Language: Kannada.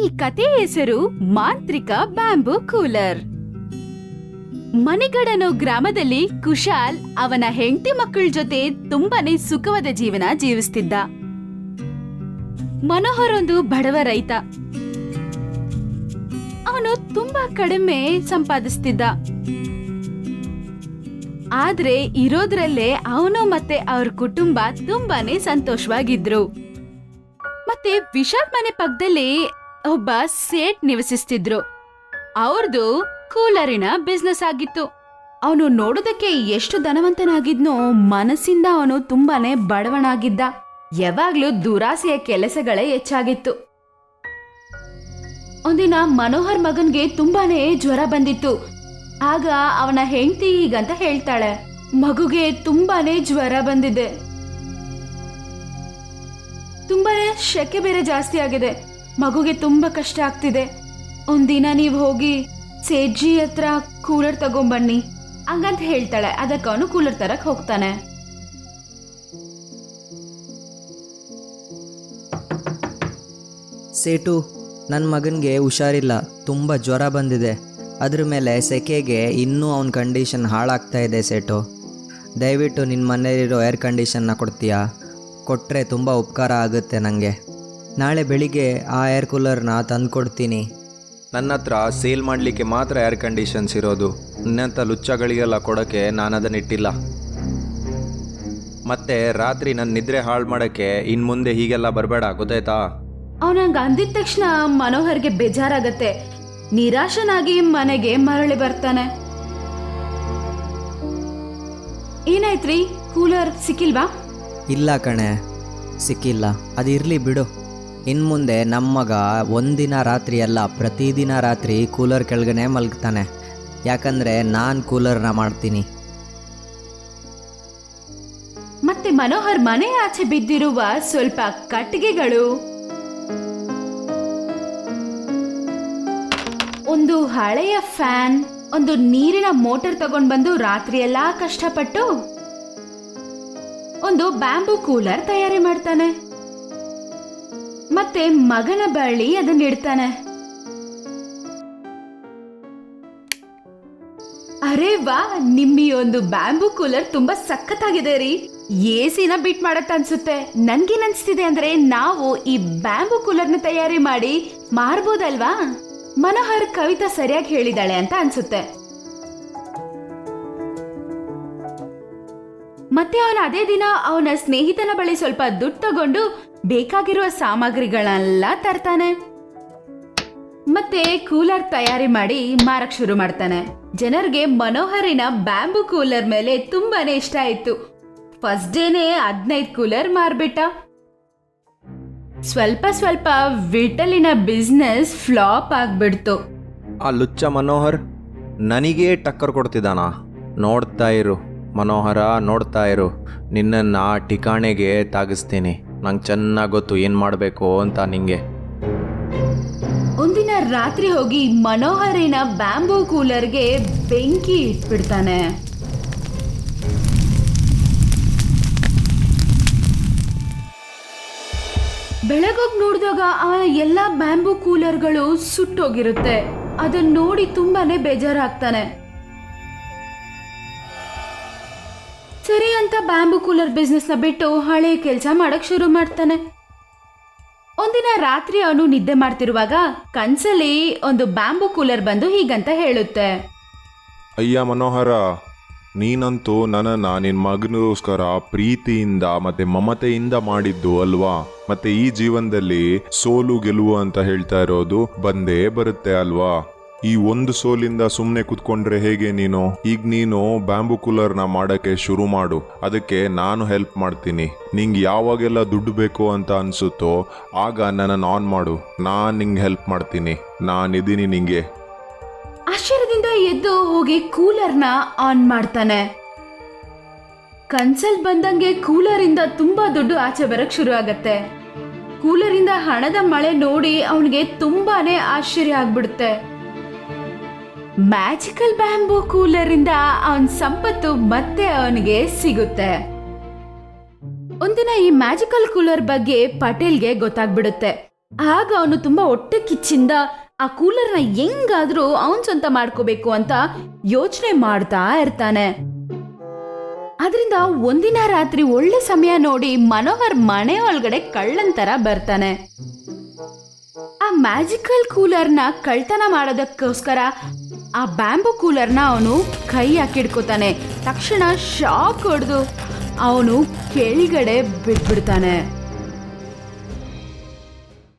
ಈ ಕತೆ ಹೆಸರು ಮಾಂತ್ರಿಕ ಬ್ಯಾಂಬೂ ಕೂಲರ್. ಮನೆಗಡನು ಗ್ರಾಮದಲ್ಲಿ ಕುಶಾಲ್ ಅವನ ಹೆಂಡತಿ ಮಕ್ಕಳ ಜೊತೆ ತುಂಬಾನೇ ಸುಖವಾದ ಜೀವನ ಜೀವಿಸ್ತಿದ್ದ. ಮನೋಹರ್ ಒಂದು ಬಡವ ರೈತ. ಅವನು ತುಂಬಾ ಕಡಿಮೆ ಸಂಪಾದಿಸ್ತಿದ್ದ. ಆದ್ರೆ ಇರೋದ್ರಲ್ಲೇ ಅವನು ಮತ್ತೆ ಅವ್ರ ಕುಟುಂಬ ತುಂಬಾನೇ ಸಂತೋಷವಾಗಿದ್ರು. ಮತ್ತೆ ವಿಶಾಲ್ ಮನೆ ಪಕ್ಕದಲ್ಲಿ ಒಬ್ಬ ಸೇಟ್ ನಿವಸಿಸ್ತಿದ್ರು. ಅವ್ರದ್ದು ಕೂಲರಿನ ಬಿಸ್ನೆಸ್ ಆಗಿತ್ತು. ಅವನು ನೋಡೋದಕ್ಕೆ ಎಷ್ಟು ಧನವಂತನಾಗಿದ್ನೋ ಮನಸ್ಸಿಂದ ಅವನು ತುಂಬಾನೇ ಬಡವನಾಗಿದ್ದ. ಯಾವಾಗ್ಲೂ ದುರಾಸೆಯ ಕೆಲಸಗಳೇ ಹೆಚ್ಚಾಗಿತ್ತು. ಒಂದಿನ ಮನೋಹರ್ ಮಗನ್ಗೆ ತುಂಬಾನೇ ಜ್ವರ ಬಂದಿತ್ತು. ಆಗ ಅವನ ಹೆಂಡತಿ ಹೀಗಂತ ಹೇಳ್ತಾಳೆ, ಮಗುಗೆ ತುಂಬಾನೇ ಜ್ವರ ಬಂದಿದೆ. ತುಂಬಾನೇ ಶೆಕೆ ಬೇರೆ ಜಾಸ್ತಿ ಆಗಿದೆ. ಮಗುಗೆ ತುಂಬಾ ಕಷ್ಟ ಆಗ್ತಿದೆ. ಒಂದಿನ ನೀವು ಹೋಗಿ ಸೇಜ್ಜಿ ಹತ್ರ ಕೂಲರ್ ತಗೊಂಬನ್ನಿ. ಹಂಗಂತ ಹೇಳ್ತಾಳೆ. ಅದಕ್ಕೆ ಅವನು ಕೂಲರ್ ತರಕ್ ಹೋಗ್ತಾನೆ. ಸೇಟು ನನ್ನ ಮಗನಿಗೆ ಹುಷಾರಿಲ್ಲ. ತುಂಬ ಜ್ವರ ಬಂದಿದೆ. ಅದ್ರ ಮೇಲೆ ಸೆಕೆಗೆ ಇನ್ನೂ ಅವನ ಕಂಡೀಷನ್ ಹಾಳಾಗ್ತಾ ಇದೆ ಸೇಟು. ದಯವಿಟ್ಟು ನಿನ್ನ ಮನೇಲಿರೋ ಏರ್ ಕಂಡೀಷನ್ನ ಕೊಡ್ತೀಯಾ? ಕೊಟ್ಟರೆ ತುಂಬ ಉಪಕಾರ ಆಗುತ್ತೆ ನನಗೆ ನಾಳೆ ಬೆಳಿಗ್ಗೆ ಆ ಏರ್ ಕೂಲರ್ನ ತಂದುಕೊಡ್ತೀನಿ. ನನ್ನ ಹತ್ರ ಸೇಲ್ ಮಾಡಲಿಕ್ಕೆ ಮಾತ್ರ ಏರ್ ಕಂಡೀಷನ್ಸ್ ಇರೋದು. ಇನ್ನಂಥ ಲುಚ್ಚಗಳಿಗೆಲ್ಲ ಕೊಡೋಕ್ಕೆ ನಾನು ಅದನ್ನ ಇಟ್ಟಿಲ್ಲ. ಮತ್ತೆ ರಾತ್ರಿ ನನ್ನ ನಿದ್ರೆ ಹಾಳು ಮಾಡೋಕ್ಕೆ ಇನ್ನು ಮುಂದೆ ಹೀಗೆಲ್ಲ ಬರಬೇಡ ಗೊತ್ತಾಯ್ತಾ? ಅವನಂಗ ಅಂದಿದ ತಕ್ಷಣ ಮನೋಹರ್ಗೆ ಬೇಜಾರಾಗತ್ತೆ. ನಿರಾಶನಾಗಿ ಮನೆಗೆ ಮರಳಿ ಬರ್ತಾನೆ. ಏನಾಯ್ತ್ರಿ? ಕೂಲರ್ ಸಿಕ್ಕಿಲ್ವಾ? ಇಲ್ಲ ಕಣೆ ಸಿಕ್ಕಿಲ್ಲ. ಅದಿರಲಿ ಬಿಡು. ಇನ್ನು ಮುಂದೆ ನಮ್ಮ ಮಗ ಒಂದಿನ ರಾತ್ರಿ ಅಲ್ಲ ಪ್ರತಿದಿನ ರಾತ್ರಿ ಕೂಲರ್ ಕೆಳಗನೆ ಮಲಗ್ತಾನೆ. ಯಾಕಂದರೆ ನಾನು ಕೂಲರ್ನ ಮಾಡ್ತೀನಿ. ಮತ್ತೆ ಮನೋಹರ್ ಮನೆ ಆಚೆ ಬಿದ್ದಿರುವ ಸ್ವಲ್ಪ ಕಟ್ಟಿಗೆಗಳು. ಒಂದು ಹಳೆಯ ಫ್ಯಾನ್, ಒಂದು ನೀರಿನ ಮೋಟರ್ ತಗೊಂಡ್ ಬಂದು ರಾತ್ರಿ ಎಲ್ಲಾ ಕಷ್ಟಪಟ್ಟು ಒಂದು ಬ್ಯಾಂಬೂ ಕೂಲರ್ ತಯಾರಿ ಮಾಡ್ತಾನೆ. ಮತ್ತೆ ಮಗನ ಬಳಿ ಅದನ್ನ ಇಡ್ತಾನೆ. ಅರೆ ವಾ, ನಿಮ್ಮಿ ಒಂದು ಬ್ಯಾಂಬೂ ಕೂಲರ್ ತುಂಬಾ ಸಖತ್ತಾಗಿದೆ ರೀ. ಎಸಿನ ಬಿಟ್ ಮಾಡತ್ತ ಅನ್ಸುತ್ತೆ. ನನ್ಗೇನ್ ಅನ್ಸ್ತಿದೆ ಅಂದ್ರೆ ನಾವು ಈ ಬ್ಯಾಂಬೂ ಕೂಲರ್ನ ತಯಾರಿ ಮಾಡಿ ಮಾರ್ಬೋದಲ್ವಾ? ಮನೋಹರ್ ಕವಿತಾ ಸರಿಯಾಗಿ ಹೇಳಿದಾಳೆ ಅಂತ ಅನ್ಸುತ್ತೆ. ಮತ್ತೆ ಅವನ ಅದೇ ದಿನ ಅವನ ಸ್ನೇಹಿತನ ಬಳಿ ಸ್ವಲ್ಪ ದುಡ್ಡು ತಗೊಂಡು ಬೇಕಾಗಿರುವ ಸಾಮಗ್ರಿಗಳೆಲ್ಲ ತರ್ತಾನೆ. ಮತ್ತೆ ಕೂಲರ್ ತಯಾರಿ ಮಾಡಿ ಮಾರಕ್ ಶುರು ಮಾಡ್ತಾನೆ. ಜನರಿಗೆ ಮನೋಹರಿನ ಬ್ಯಾಂಬು ಕೂಲರ್ ಮೇಲೆ ತುಂಬಾನೇ ಇಷ್ಟ ಆಯ್ತು. ಫಸ್ಟ್ ಡೇನೆ ಹದಿನೈದು ಕೂಲರ್ ಮಾರ್ಬಿಟ್ಟ. ಸ್ವಲ್ಪ ಸ್ವಲ್ಪ ವಿಟಲಿನ ಬಿಸ್ನೆಸ್ ಫ್ಲಾಪ್ ಆಗ್ಬಿಡ್ತು. ಆ ಲುಚ್ಚ ಮನೋಹರ್, ನನಗೆ ಟಕ್ಕರ್ ಕೊಡ್ತಿದ್ದಾನಾ? ನೋಡ್ತಾ ಇರು. ಮನೋಹರ, ನೋಡ್ತಾ ಇರು. ನಿನ್ನನ್ನು ಆ ಠಿಕಾಣೆಗೆ ತಾಗಿಸ್ತೀನಿ. ನಂಗೆ ಚೆನ್ನಾಗಿ ಗೊತ್ತು ಏನು ಮಾಡಬೇಕು ಅಂತ ನಿಂಗೆ. ಒಂದಿನ ರಾತ್ರಿ ಹೋಗಿ ಮನೋಹರಿನ ಬ್ಯಾಂಬೂ ಕೂಲರ್ಗೆ ಬೆಂಕಿ ಇಟ್ಬಿಡ್ತಾನೆ. ಬೆಳಗೋಗಿ ನೋಡಿದಾಗ ಆ ಎಲ್ಲಾ ಬ್ಯಾಂಬೂ ಕೂಲರ್ಗಳು ಸುಟ್ಟೋಗಿರುತ್ತೆ. ಅದನ್ನ ನೋಡಿ ತುಂಬಾನೇ ಬೇಜಾರಾಗ್ತಾನೆ. ಸರಿ ಅಂತ ಬ್ಯಾಂಬು ಕೂಲರ್ ಬಿಸ್ನೆಸ್ನ ಬಿಟ್ಟು ಹಳೆ ಕೆಲಸ ಮಾಡಕ್ ಶುರು ಮಾಡ್ತಾನೆ. ಒಂದಿನ ರಾತ್ರಿ ಅವನು ನಿದ್ದೆ ಮಾಡ್ತಿರುವಾಗ ಕನ್ಸಲ್ಲಿ ಒಂದು ಬ್ಯಾಂಬು ಕೂಲರ್ ಬಂದು ಹೀಗಂತ ಹೇಳುತ್ತೆ. ಅಯ್ಯ ಮನೋಹರ, ನೀನಂತೂ ನನ್ನನ್ನು ನಿನ್ನ ಮಗನಿಗೋಸ್ಕರ ಪ್ರೀತಿಯಿಂದ ಮತ್ತೆ ಮಮತೆಯಿಂದ ಮಾಡಿದ್ದು ಅಲ್ವಾ? ಮತ್ತೆ ಈ ಜೀವನದಲ್ಲಿ ಸೋಲು ಗೆಲುವು ಅಂತ ಹೇಳ್ತಾ ಇರೋದು ಬಂದೇ ಬರುತ್ತೆ ಅಲ್ವಾ? ಈ ಒಂದು ಸೋಲಿಂದ ಸುಮ್ಮನೆ ಕುತ್ಕೊಂಡ್ರೆ ಹೇಗೆ ನೀನು? ಈಗ ನೀನು ಬ್ಯಾಂಬು ಕೂಲರ್ನ ಮಾಡಕ್ಕೆ ಶುರು ಮಾಡು. ಅದಕ್ಕೆ ನಾನು ಹೆಲ್ಪ್ ಮಾಡ್ತೀನಿ. ನಿಂಗೆ ಯಾವಾಗೆಲ್ಲ ದುಡ್ಡು ಬೇಕು ಅಂತ ಅನ್ಸುತ್ತೋ, ಆಗ ನನ್ನನ್ನು ಆನ್ ಮಾಡು. ನಾನು ನಿಂಗೆ ಹೆಲ್ಪ್ ಮಾಡ್ತೀನಿ. ನಾನಿದ್ದೀನಿ ನಿಂಗೆ. ಆಶ್ಚರ್ಯದಿಂದ ಎದ್ದು ಹೋಗಿ ಕೂಲರ್ನ ಆನ್ ಮಾಡ್ತಾನೆ. ಕನ್ಸಲ್ ಬಂದಂಗೆ ಕೂಲರಿಂದ ತುಂಬಾ ದುಡ್ಡು ಆಚೆ ಬರಕ್ ಶುರು ಆಗತ್ತೆ. ಕೂಲರಿಂದ ಹಣದ ಮಳೆ ನೋಡಿ ಅವನಿಗೆ ತುಂಬಾನೇ ಆಶ್ಚರ್ಯ ಆಗ್ಬಿಡುತ್ತೆ. ಮ್ಯಾಜಿಕಲ್ ಬ್ಯಾಂಬೂ ಕೂಲರ್ ಇಂದ ಅವನ್ ಸಂಪತ್ತು ಮತ್ತೆ ಅವನಿಗೆ ಸಿಗುತ್ತೆ. ಒಂದಿನ ಈ ಮ್ಯಾಜಿಕಲ್ ಕೂಲರ್ ಬಗ್ಗೆ ಪಟೇಲ್ಗೆ ಗೊತ್ತಾಗ್ಬಿಡುತ್ತೆ. ಆಗ ಅವನು ತುಂಬಾ ಹೊಟ್ಟೆ ಕಿಚ್ಚಿಂದ ಆ ಕೂಲರ್ನ ಹೆಂಗಾದ್ರೂ ಅವನ್ ಸ್ವಂತ ಮಾಡ್ಕೋಬೇಕು ಅಂತ ಯೋಚನೆ ಮಾಡ್ತಾ ಇರ್ತಾನೆ. ಅದರಿಂದ ಒಂದಿನ ರಾತ್ರಿ ಒಳ್ಳೆ ಸಮಯ ನೋಡಿ ಮನೋಹರ್ ಮನೆ ಒಳಗಡೆ ಕಳ್ಳನ್ ತರ ಬರ್ತಾನೆ. ಆ ಮ್ಯಾಜಿಕಲ್ ಕೂಲರ್ನ ಕಳ್ತನ ಮಾಡೋದಕ್ಕೋಸ್ಕರ ಆ ಬ್ಯಾಂಬು ಕೂಲರ್ನ ಅವನು ಕೈ ಹಾಕಿಡ್ಕೋತಾನೆ ತಕ್ಷಣ ಶಾಕ್ ಹೊಡೆದು ಅವನು ಕೆಳಗಡೆ ಬಿಟ್ಬಿಡ್ತಾನೆ